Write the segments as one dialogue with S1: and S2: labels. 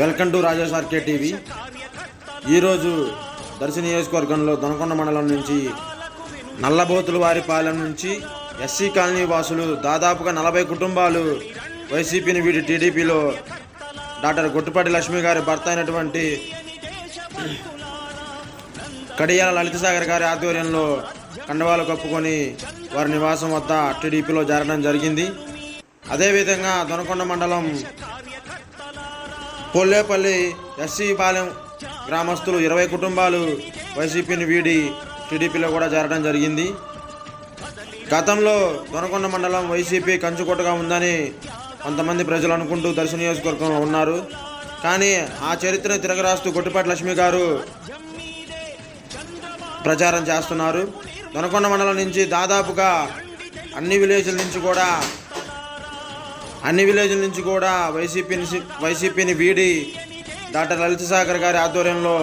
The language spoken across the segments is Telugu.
S1: Welcome to Rajesh RK TV. ఈరోజు దర్శి నియోజకవర్గంలో దొనకొండ మండలం నుంచి నల్లబోతుల వారిపాలెం నుంచి ఎస్సీ కాలనీ వాసులు దాదాపుగా నలభై కుటుంబాలు వైసీపీని వీడి టీడీపీలో డాక్టర్ గుట్టుపాటి లక్ష్మి గారి భర్త అయినటువంటి కడియాల లలితసాగర్ గారి ఆధ్వర్యంలో కండవాలు కప్పుకొని వారి నివాసం వద్ద టీడీపీలో జరగడం జరిగింది. అదేవిధంగా దొనకొండ మండలం పొల్లేపల్లి ఎస్సీ పాలెం గ్రామస్తులు ఇరవై కుటుంబాలు వైసీపీని వీడి టీడీపీలో కూడా చేరడం జరిగింది. గతంలో దొనకొండ మండలం వైసీపీ కంచుకోటగా ఉందని కొంతమంది ప్రజలు అనుకుంటూ దర్శన నియోజకవర్గంలో ఉన్నారు. కానీ ఆ చరిత్రను తిరగరాస్తూ గొట్టిపాటి లక్ష్మి గారు ప్రచారం చేస్తున్నారు. దొనకొండ మండలం నుంచి దాదాపుగా అన్ని విలేజ్ల నుంచి కూడా అన్ని విలేజ్ల నుంచి కూడా వైసీపీని వైసీపీని వీడి డాక్టర్ లలిత సాగర్ గారి ఆధ్వర్యంలో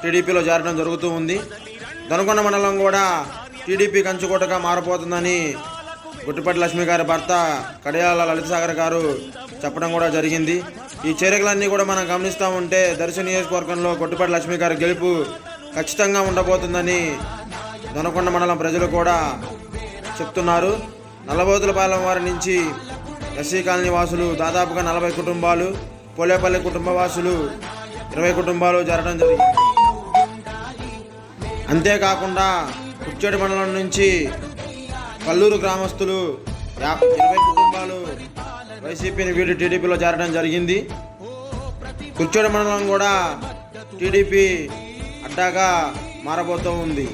S1: టీడీపీలో చేరడం జరుగుతూ ఉంది. దనుకొండ మండలం కూడా టీడీపీ కంచుకోటగా మారిపోతుందని గుట్టిపట్టి లక్ష్మి గారి భర్త కడియాల లలిత సాగర్ గారు చెప్పడం కూడా జరిగింది. ఈ చర్యలన్నీ కూడా మనం గమనిస్తూ ఉంటే దర్శన నియోజకవర్గంలో గుట్టిపట్టి లక్ష్మి గారి గెలుపు ఖచ్చితంగా ఉండబోతుందని దొనకొండ మండలం ప్రజలు కూడా చెప్తున్నారు. నల్లబోతులపాలెం వారి నుంచి ఎస్సీ కాలనీ వాసులు దాదాపుగా నలభై కుటుంబాలు పోలేపల్లి కుటుంబ వాసులు ఇరవై కుటుంబాలు జరగడం జరిగింది. అంతేకాకుండా కుచ్చేటి మండలం నుంచి కల్లూరు గ్రామస్తులు ఇరవై కుటుంబాలు వైసీపీని వీడి టీడీపీలో చేరడం జరిగింది. కుచ్చేటి మండలం కూడా టీడీపీ అడ్డాగా మారబోతూ ఉంది.